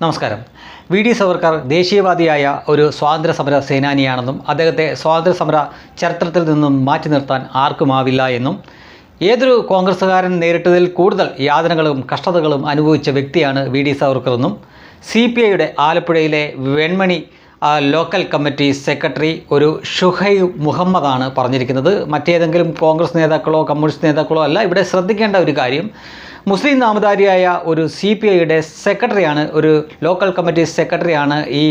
നമസ്കാരം. V D Savarkar ദേശീയവാദിയായ ഒരു സ്വാതന്ത്ര്യ സമര സേനാനിയാണെന്നും അദ്ദേഹത്തെ സ്വാതന്ത്ര്യ സമര ചരിത്രത്തിൽ നിന്നും മാറ്റി നിർത്താൻ ആർക്കുമാവില്ല എന്നും ഏതൊരു കോൺഗ്രസ്സുകാരൻ നേരിട്ടതിൽ കൂടുതൽ യാതനകളും കഷ്ടതകളും അനുഭവിച്ച വ്യക്തിയാണ് വി ഡി സവർക്കർ എന്നും സി പി ഐയുടെ ആലപ്പുഴയിലെ വെൺമണി ലോക്കൽ കമ്മിറ്റി സെക്രട്ടറി ഒരു ഷുഹൈ മുഹമ്മദാണ് പറഞ്ഞിരിക്കുന്നത്. മറ്റേതെങ്കിലും കോൺഗ്രസ് നേതാക്കളോ കമ്മ്യൂണിസ്റ്റ് നേതാക്കളോ അല്ല ഇവിടെ ശ്രദ്ധിക്കേണ്ട ഒരു കാര്യം മുസ്ലിം നാമധാരിയായ ഒരു സി പി ഐയുടെ സെക്രട്ടറിയാണ് ഒരു ലോക്കൽ കമ്മിറ്റി സെക്രട്ടറിയാണ് ഈ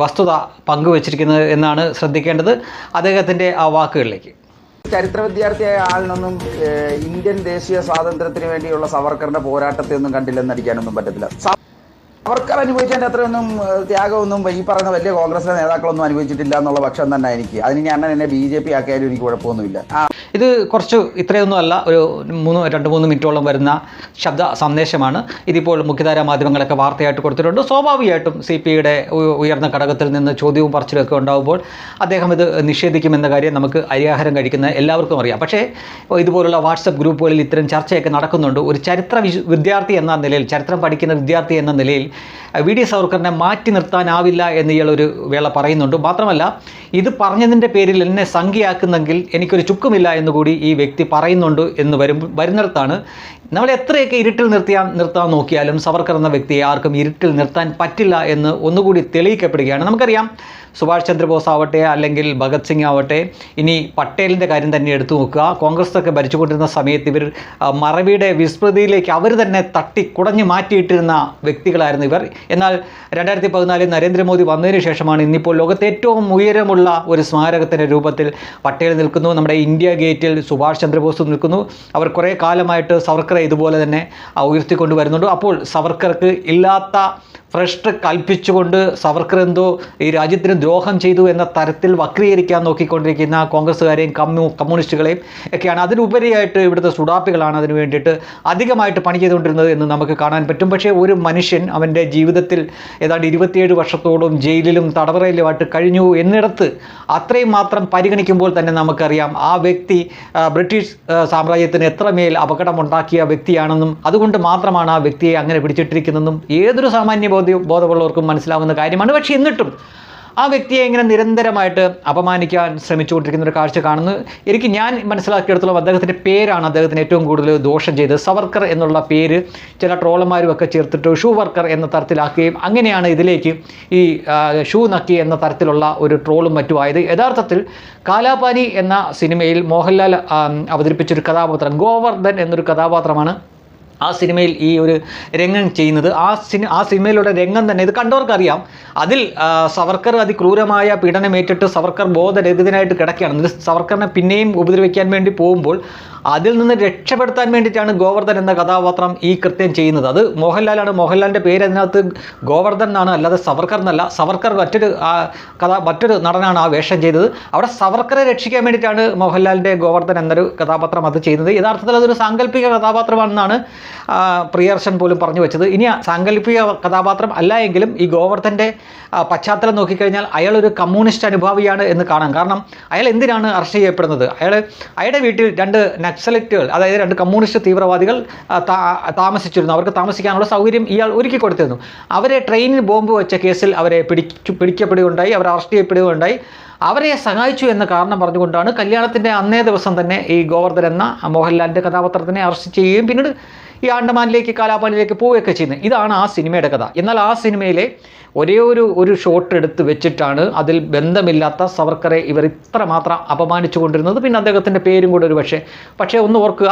വസ്തുത പങ്കുവച്ചിരിക്കുന്നത് എന്നാണ് ശ്രദ്ധിക്കേണ്ടത്. അദ്ദേഹത്തിന്റെ ആ വാക്കുകളിലേക്ക്. ചരിത്ര വിദ്യാർത്ഥിയായ ആളിനൊന്നും ഇന്ത്യൻ ദേശീയ സ്വാതന്ത്ര്യത്തിന് വേണ്ടിയുള്ള സവർക്കറിന്റെ പോരാട്ടത്തെ ഒന്നും കണ്ടില്ലെന്ന് അടിക്കാനൊന്നും പറ്റത്തില്ല. സവർക്കർ അനുഭവിച്ചതിന്റെ അത്രയൊന്നും ത്യാഗമൊന്നും ഈ പറയുന്ന വലിയ കോൺഗ്രസിലെ നേതാക്കളൊന്നും അനുഭവിച്ചിട്ടില്ല എന്നുള്ള പക്ഷം തന്നെ എനിക്ക്. അതിന് ഞാൻ എന്നെ ബി ജെ പി ആക്കിയാലും എനിക്ക് കുഴപ്പമൊന്നുമില്ല. ഇത് കുറച്ച് ഇത്രയൊന്നും അല്ല ഒരു മൂന്ന് രണ്ട് മൂന്ന് മിനിറ്റോളം വരുന്ന ശബ്ദ സന്ദേശമാണ്. ഇതിപ്പോൾ മുഖ്യധാര മാധ്യമങ്ങളൊക്കെ വാർത്തയായിട്ട് കൊടുത്തിട്ടുണ്ട്. സ്വാഭാവികമായിട്ടും സി പി ഐയുടെ ഉയർന്ന ഘടകത്തിൽ നിന്ന് ചോദ്യവും പറച്ചിലൊക്കെ ഉണ്ടാകുമ്പോൾ അദ്ദേഹം ഇത് നിഷേധിക്കുമെന്ന കാര്യം നമുക്ക് അരിയാഹാരം കഴിക്കുന്ന എല്ലാവർക്കും അറിയാം. പക്ഷേ ഇതുപോലുള്ള വാട്സപ്പ് ഗ്രൂപ്പുകളിൽ ഇത്തരം ചർച്ചയൊക്കെ നടക്കുന്നുണ്ട്. ഒരു ചരിത്ര വിദ്യാർത്ഥി എന്ന നിലയിൽ ചരിത്രം പഠിക്കുന്ന വിദ്യാർത്ഥി എന്ന നിലയിൽ വി ഡി സവർക്കറിനെ മാറ്റി നിർത്താനാവില്ല എന്ന് ഇയാളൊരു വേള പറയുന്നുണ്ട്. മാത്രമല്ല ഇത് പറഞ്ഞതിന്റെ പേരിൽ എന്നെ സംഖ്യയാക്കുന്നെങ്കിൽ എനിക്കൊരു ചുക്കുമില്ല എന്നുകൂടി ഈ വ്യക്തി പറയുന്നുണ്ട് എന്ന് വരും വരുന്നിടത്താണ്. നമ്മൾ എത്രയൊക്കെ ഇരുട്ടിൽ നിർത്തിയാൽ നിർത്താൻ നോക്കിയാലും സവർക്കർ എന്ന വ്യക്തിയെ ആർക്കും ഇരുട്ടിൽ നിർത്താൻ പറ്റില്ല എന്ന് ഒന്നുകൂടി തെളിയിക്കപ്പെടുകയാണ്. നമുക്കറിയാം സുഭാഷ് ചന്ദ്രബോസ് ആവട്ടെ അല്ലെങ്കിൽ ഭഗത് സിംഗ് ആവട്ടെ ഇനി പട്ടേലിന്റെ കാര്യം തന്നെ എടുത്തു നോക്കുക. കോൺഗ്രസ് ഒക്കെ ഭരിച്ചുകൊണ്ടിരുന്ന സമയത്ത് ഇവർ മറവിയുടെ വിസ്മൃതിയിലേക്ക് അവർ തന്നെ തട്ടി കുടഞ്ഞു മാറ്റിയിട്ടിരുന്ന വ്യക്തികളായിരുന്നു ഇവർ. എന്നാൽ രണ്ടായിരത്തി പതിനാലിൽ നരേന്ദ്രമോദി വന്നതിന് ശേഷമാണ് ഇന്നിപ്പോൾ ലോകത്തെ ഏറ്റവും ഉയരമുള്ള ഒരു സ്മാരകത്തിന്റെ രൂപത്തിൽ പട്ടേൽ നിൽക്കുന്നു. നമ്മുടെ ഇന്ത്യ ഗേറ്റിൽ സുഭാഷ് ചന്ദ്രബോസ് നിൽക്കുന്നു. അവർ കുറേ കാലമായിട്ട് സവർക്കറെ ഇതുപോലെ തന്നെ ഉയർത്തിക്കൊണ്ട് വരുന്നുണ്ട് അപ്പോൾ സവർക്കർക്ക് ഇല്ലാത്ത ഭ്രഷ്ട് കൽപ്പിച്ചുകൊണ്ട് സവർക്കർ എന്തോ ഈ രാജ്യത്തിന് ദ്രോഹം ചെയ്തു എന്ന തരത്തിൽ വക്രീകരിക്കാൻ നോക്കിക്കൊണ്ടിരിക്കുന്ന കോൺഗ്രസ്സുകാരെയും കമ്മ്യൂ കമ്മ്യൂണിസ്റ്റുകളെയും ഒക്കെയാണ്. അതിനുപരിയായിട്ട് ഇവിടുത്തെ സുഡാപ്പികളാണ് അതിന് വേണ്ടിയിട്ട് അധികമായിട്ട് പണി ചെയ്തുകൊണ്ടിരുന്നത് എന്ന് നമുക്ക് കാണാൻ പറ്റും. പക്ഷേ ഒരു മനുഷ്യൻ അവന്റെ ജീവിതത്തിൽ ഏതാണ്ട് ഇരുപത്തിയേഴ് വർഷത്തോളം ജയിലിലും തടവറയിലുമായിട്ട് കഴിഞ്ഞു എന്നിടത്ത് അത്രയും മാത്രം പരിഗണിക്കുമ്പോൾ തന്നെ നമുക്കറിയാം ആ വ്യക്തി ബ്രിട്ടീഷ് സാമ്രാജ്യത്തിന് എത്രമേൽ അപകടമുണ്ടാക്കിയ വ്യക്തിയാണെന്നും അതുകൊണ്ട് മാത്രമാണ് ആ വ്യക്തിയെ അങ്ങനെ പിടിച്ചിട്ടിരിക്കുന്നതെന്നും. ഏതൊരു സാമാന്യ ബോധ്യ ബോധമുള്ളവർക്കും മനസ്സിലാവുന്ന കാര്യമാണ്. പക്ഷേ എന്നിട്ടും ആ വ്യക്തിയെ ഇങ്ങനെ നിരന്തരമായിട്ട് അപമാനിക്കാൻ ശ്രമിച്ചുകൊണ്ടിരിക്കുന്ന ഒരു കാഴ്ച കാണുന്നു. എനിക്ക് ഞാൻ മനസ്സിലാക്കിയെടുത്തോളം അദ്ദേഹത്തിന്റെ പേരാണ് അദ്ദേഹത്തിന് ഏറ്റവും കൂടുതൽ ദോഷം ചെയ്തത്. സവർക്കർ എന്നുള്ള പേര് ചില ട്രോളന്മാരും ഒക്കെ ചേർത്തിട്ട് ഷൂ വർക്കർ എന്ന തരത്തിലാക്കുകയും അങ്ങനെയാണ് ഇതിലേക്ക് ഈ ഷൂ നക്കി എന്ന തരത്തിലുള്ള ഒരു ട്രോളും മറ്റുമായത് യഥാർത്ഥത്തിൽ കാലാപാനി എന്ന സിനിമയിൽ മോഹൻലാൽ അവതരിപ്പിച്ചൊരു കഥാപാത്രം ഗോവർദ്ധൻ എന്നൊരു കഥാപാത്രമാണ് ആ സിനിമയിൽ ഈ ഒരു രംഗം ചെയ്യുന്നത്. ആ സിനി ആ സിനിമയിലൂടെ രംഗം തന്നെ ഇത് കണ്ടവർക്കറിയാം. അതിൽ സവർക്കർ അതിക്രൂരമായ പീഡനമേറ്റിട്ട് സവർക്കർ ബോധരഹിതനായിട്ട് കിടക്കുകയാണ്. ഇത് സവർക്കറിനെ പിന്നെയും ഉപദ്രവിക്കാൻ വേണ്ടി പോകുമ്പോൾ അതിൽ നിന്ന് രക്ഷപ്പെടുത്താൻ വേണ്ടിയിട്ടാണ് ഗോവർദ്ധൻ എന്ന കഥാപാത്രം ഈ കൃത്യം ചെയ്യുന്നത്. അത് മോഹൻലാലാണ്. മോഹൻലാലിന്റെ പേര് അതിനകത്ത് ഗോവർദ്ധൻ എന്നാണ്. അല്ലാതെ സവർക്കർ എന്നല്ല. സവർക്കർ മറ്റൊരു ആ കഥ മറ്റൊരു നടനാണ് ആ വേഷം ചെയ്തത്. അവിടെ സവർക്കറെ രക്ഷിക്കാൻ വേണ്ടിയിട്ടാണ് മോഹൻലാലിന്റെ ഗോവർദ്ധൻ എന്നൊരു കഥാപാത്രം അത് ചെയ്യുന്നത്. യഥാർത്ഥത്തിൽ അതൊരു സാങ്കല്പിക കഥാപാത്രമാണെന്നാണ് പ്രിയർഷൻ പോലും പറഞ്ഞു വെച്ചത്. ഇനി സാങ്കല്പിക കഥാപാത്രം അല്ല എങ്കിലും ഈ ഗോവർദ്ധന്റെ പശ്ചാത്തലം നോക്കിക്കഴിഞ്ഞാൽ അയാൾ ഒരു കമ്മ്യൂണിസ്റ്റ് അനുഭാവിയാണ് എന്ന് കാണാം. കാരണം അയാൾ എന്തിനാണ് അറസ്റ്റ് ചെയ്യപ്പെടുന്നത്? അയാൾ അയാളുടെ വീട്ടിൽ രണ്ട് നക്സലറ്റുകൾ അതായത് രണ്ട് കമ്മ്യൂണിസ്റ്റ് തീവ്രവാദികൾ താമസിച്ചിരുന്നു. അവർക്ക് താമസിക്കാനുള്ള സൗകര്യം ഇയാൾ ഒരുക്കി കൊടുത്തിരുന്നു. അവരെ ട്രെയിനിൽ ബോംബ് വെച്ച കേസിൽ അവരെ പിടിച്ചു പിടിക്കപ്പെടുകയുണ്ടായി അവർ അറസ്റ്റ് ചെയ്യപ്പെടുകയുണ്ടായി. അവരെ സഹായിച്ചു എന്ന കാരണം പറഞ്ഞുകൊണ്ടാണ് കല്യാണത്തിന്റെ അന്നേ ദിവസം തന്നെ ഈ ഗോവർദ്ധൻ എന്ന മോഹൻലാലിന്റെ കഥാപാത്രത്തിനെ അറസ്റ്റ് ചെയ്യുകയും പിന്നീട് ഈ ആണ്ടമാനിലേക്ക് കാലാപാനിലേക്ക് പോവുകയൊക്കെ ചെയ്യുന്നത്. ഇതാണ് ആ സിനിമയുടെ കഥ. എന്നാൽ ആ സിനിമയിലെ ഒരേ ഒരു ഒരു ഷോട്ട് എടുത്ത് വെച്ചിട്ടാണ് അതിൽ ബന്ധമില്ലാത്ത സവർക്കറെ ഇവർ ഇത്രമാത്രം അപമാനിച്ചു കൊണ്ടിരുന്നത്. പിന്നെ അദ്ദേഹത്തിന്റെ പേരും കൂടെ ഒരു പക്ഷേ പക്ഷേ ഒന്ന് ഓർക്കുക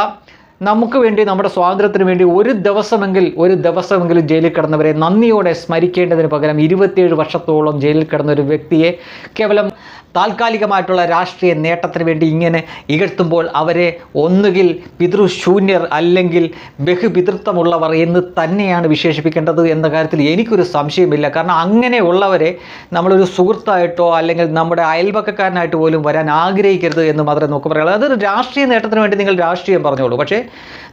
നമുക്ക് വേണ്ടി നമ്മുടെ സ്വാതന്ത്ര്യത്തിന് വേണ്ടി ഒരു ദിവസമെങ്കിൽ ഒരു ദിവസമെങ്കിലും ജയിലിൽ കിടന്നവരെ നന്ദിയോടെ സ്മരിക്കേണ്ടതിന് പകരം ഇരുപത്തിയേഴ് വർഷത്തോളം ജയിലിൽ കിടന്ന ഒരു വ്യക്തിയെ കേവലം താൽക്കാലികമായിട്ടുള്ള രാഷ്ട്രീയ നേട്ടത്തിന് വേണ്ടി ഇങ്ങനെ ഇകഴ്ത്തുമ്പോൾ അവരെ ഒന്നുകിൽ പിതൃശൂന്യർ അല്ലെങ്കിൽ ബഹുപിതൃത്വമുള്ളവർ എന്ന് തന്നെയാണ് വിശേഷിപ്പിക്കേണ്ടത് എന്ന കാര്യത്തിൽ എനിക്കൊരു സംശയമില്ല. കാരണം അങ്ങനെയുള്ളവരെ നമ്മളൊരു സുഹൃത്തായിട്ടോ അല്ലെങ്കിൽ നമ്മുടെ അയൽപക്കക്കാരനായിട്ട് പോലും വരാൻ ആഗ്രഹിക്കരുത് എന്ന് മാത്രമേ നോക്കി പറയുള്ളൂ അതൊരു രാഷ്ട്രീയ നേട്ടത്തിന് വേണ്ടി നിങ്ങൾ രാഷ്ട്രീയം പറഞ്ഞോളൂ. പക്ഷേ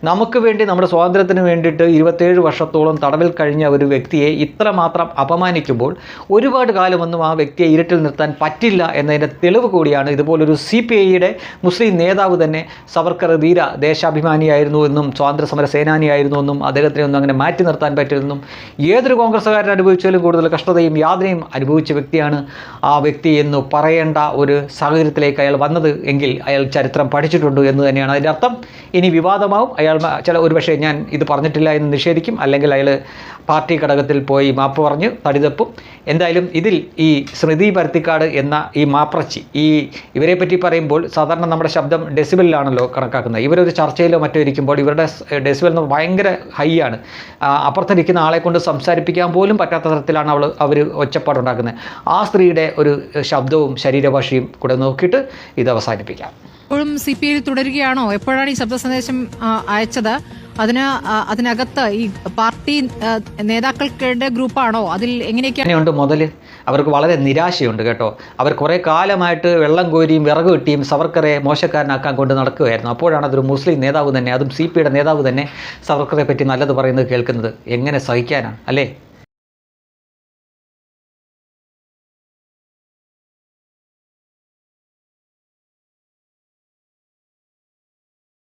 നമുക്ക് വേണ്ടി നമ്മുടെ സ്വാതന്ത്ര്യത്തിന് വേണ്ടിയിട്ട് ഇരുപത്തേഴ് വർഷത്തോളം തടവിൽ കഴിഞ്ഞ ഒരു വ്യക്തിയെ ഇത്രമാത്രം അപമാനിക്കുമ്പോൾ ഒരുപാട് കാലമൊന്നും ആ വ്യക്തിയെ ഇരുട്ടിൽ നിർത്താൻ പറ്റില്ല എന്ന എന്നതിന്റെ തെളിവ് കൂടിയാണ് ഇതുപോലൊരു സി പി ഐയുടെ മുസ്ലിം നേതാവ് തന്നെ സവർക്കർ ധീര ദേശാഭിമാനിയായിരുന്നു എന്നും സ്വാതന്ത്ര്യ സമര സേനാനിയായിരുന്നു എന്നും അദ്ദേഹത്തിനെ ഒന്നും അങ്ങനെ മാറ്റി നിർത്താൻ പറ്റില്ലെന്നും ഏതൊരു കോൺഗ്രസ്സുകാരൻ അനുഭവിച്ചാലും കൂടുതൽ കഷ്ടതയും യാതനയും അനുഭവിച്ച വ്യക്തിയാണ് ആ വ്യക്തി എന്ന് പറയേണ്ട ഒരു സാഹചര്യത്തിലേക്ക് അയാൾ വന്നത് എങ്കിൽ അയാൾ ചരിത്രം പഠിച്ചിട്ടുണ്ട് എന്ന് തന്നെയാണ്. അതിന്റെ അർത്ഥം ഇനി വിവാദമാവും. അയാൾ ചില ഒരു പക്ഷേ ഞാൻ ഇത് പറഞ്ഞിട്ടില്ല എന്ന് നിഷേധിക്കും. അല്ലെങ്കിൽ അയാൾ പാർട്ടി ഘടകത്തിൽ പോയി മാപ്പ് പറഞ്ഞ് തടിതപ്പും എന്തായാലും ഇതിൽ ഈ സ്മൃതി പരുത്തിക്കാട് എന്ന ഈ മാപ്രച്ചി. ഈ ഇവരെ പറ്റി പറയുമ്പോൾ സാധാരണ നമ്മുടെ ശബ്ദം ഡെസിബലിലാണല്ലോ കണക്കാക്കുന്നത്. ഇവരൊരു ചർച്ചയിലോ മറ്റോ ഇരിക്കുമ്പോൾ ഇവരുടെ ഡെസിബൽ എന്ന് ഭയങ്കര ഹൈ ആണ് അപ്പുറത്തിരിക്കുന്ന ആളെ കൊണ്ട് സംസാരിപ്പിക്കാൻ പോലും പറ്റാത്ത തരത്തിലാണ് അവൾ അവർ ഒച്ചപ്പാടുണ്ടാക്കുന്നത്. ആ സ്ത്രീയുടെ ഒരു ശബ്ദവും ശരീരഭാഷയും കൂടെ നോക്കിയിട്ട് ഇത് അവസാനിപ്പിക്കാം. ഇപ്പോഴും സി പി ഐയിൽ തുടരുകയാണോ? എപ്പോഴാണ് ഈ ശബ്ദ സന്ദേശം അയച്ചത്? അതിന് അതിനകത്ത് ഈ പാർട്ടി ആ, നേതാക്കൾക്കുടെ ഗ്രൂപ്പാണോ? അതിൽ എങ്ങനെയൊക്കെയാണ് മുതൽ അവർക്ക് വളരെ നിരാശയുണ്ട് കേട്ടോ. അവർ കുറേ കാലമായിട്ട് വെള്ളം കോരിയും വിറക് കിട്ടിയും സവർക്കറെ മോശക്കാരനാക്കാൻ കൊണ്ട് നടക്കുകയായിരുന്നു. അപ്പോഴാണ് അതൊരു മുസ്ലിം നേതാവ് തന്നെ അതും സി പിയുടെ നേതാവ് തന്നെ സവർക്കറെ പറ്റി നല്ലത് പറയുന്നത് കേൾക്കുന്നത്. എങ്ങനെ സഹിക്കാനാണ്? അല്ലേ?